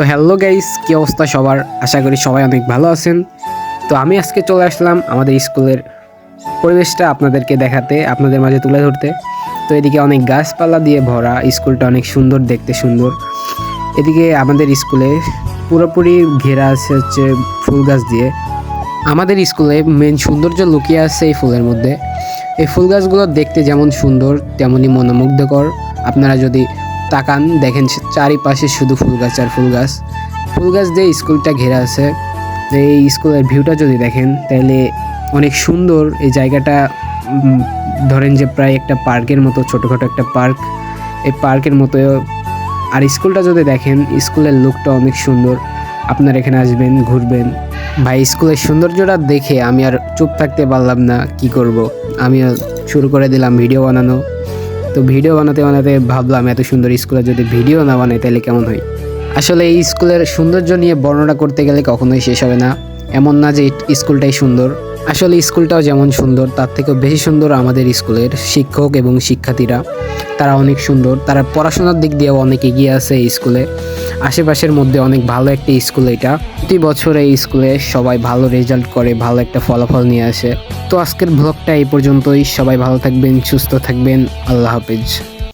তো hello guys কী অবস্থা সবার? আশা করি সবাই অনেক ভালো আছেন। তো আমি আজকে চলে আসলাম আমাদের স্কুলের পরিবেশটা আপনাদেরকে দেখাতে, আপনাদের মাঝে তুলে ধরতে। তো এদিকে অনেক গাছপালা দিয়ে ভরা, স্কুলটা অনেক সুন্দর, দেখতে সুন্দর। এদিকে আমাদের স্কুলে পুরোপুরি ঘেরা আছে হচ্ছে ফুল গাছ দিয়ে। আমাদের স্কুলে মেন সৌন্দর্য লুকিয়ে আছে এই ফুলের মধ্যে। এই ফুল গাছগুলো দেখতে যেমন সুন্দর, তেমনই মনোমুগ্ধকর। আপনারা যদি তাকান, দেখেন চারিপাশে শুধু ফুল গাছ আর ফুল গাছ। ফুল গাছ দিয়ে স্কুলটা ঘেরা আছে। এই স্কুলের ভিউটা যদি দেখেন, তাহলে অনেক সুন্দর। এই জায়গাটা ধরেন যে প্রায় একটা পার্কের মতো, ছোটোখাটো একটা পার্ক। এই পার্কের মতো। আর স্কুলটা যদি দেখেন, স্কুলের লুকটা অনেক সুন্দর। আপনারা এখানে আসবেন, ঘুরবেন। ভাই, স্কুলের সৌন্দর্যটা দেখে আমি আর চুপ থাকতে পারলাম না, কি করব? আমি শুরু করে দিলাম ভিডিও বানানো। তো ভিডিও বানাতে বানাতে ভাবলাম এত সুন্দর স্কুলে যদি ভিডিও না বানাই, তাহলে কেমন হয়? আসলে এই স্কুলের সৌন্দর্য নিয়ে বর্ণনা করতে গেলে কখনোই শেষ হবে না। এমন না যে স্কুলটাই সুন্দর। আসলে স্কুলটাও যেমন সুন্দর, তার থেকেও বেশি সুন্দর আমাদের স্কুলের শিক্ষক এবং শিক্ষার্থীরা। তারা অনেক সুন্দর, তারা পড়াশোনার দিক দিয়েও অনেক এগিয়ে আছে এই স্কুলে। আশেপাশের মধ্যে অনেক ভালো একটা স্কুল এটা। প্রতি বছর এই স্কুলে সবাই ভালো রেজাল্ট করে, ভালো একটা ফলাফল নিয়ে আসে। তো আজকের ব্লগটা এই পর্যন্তই। সবাই ভালো থাকবেন, সুস্থ থাকবেন। আল্লাহ হাফেজ।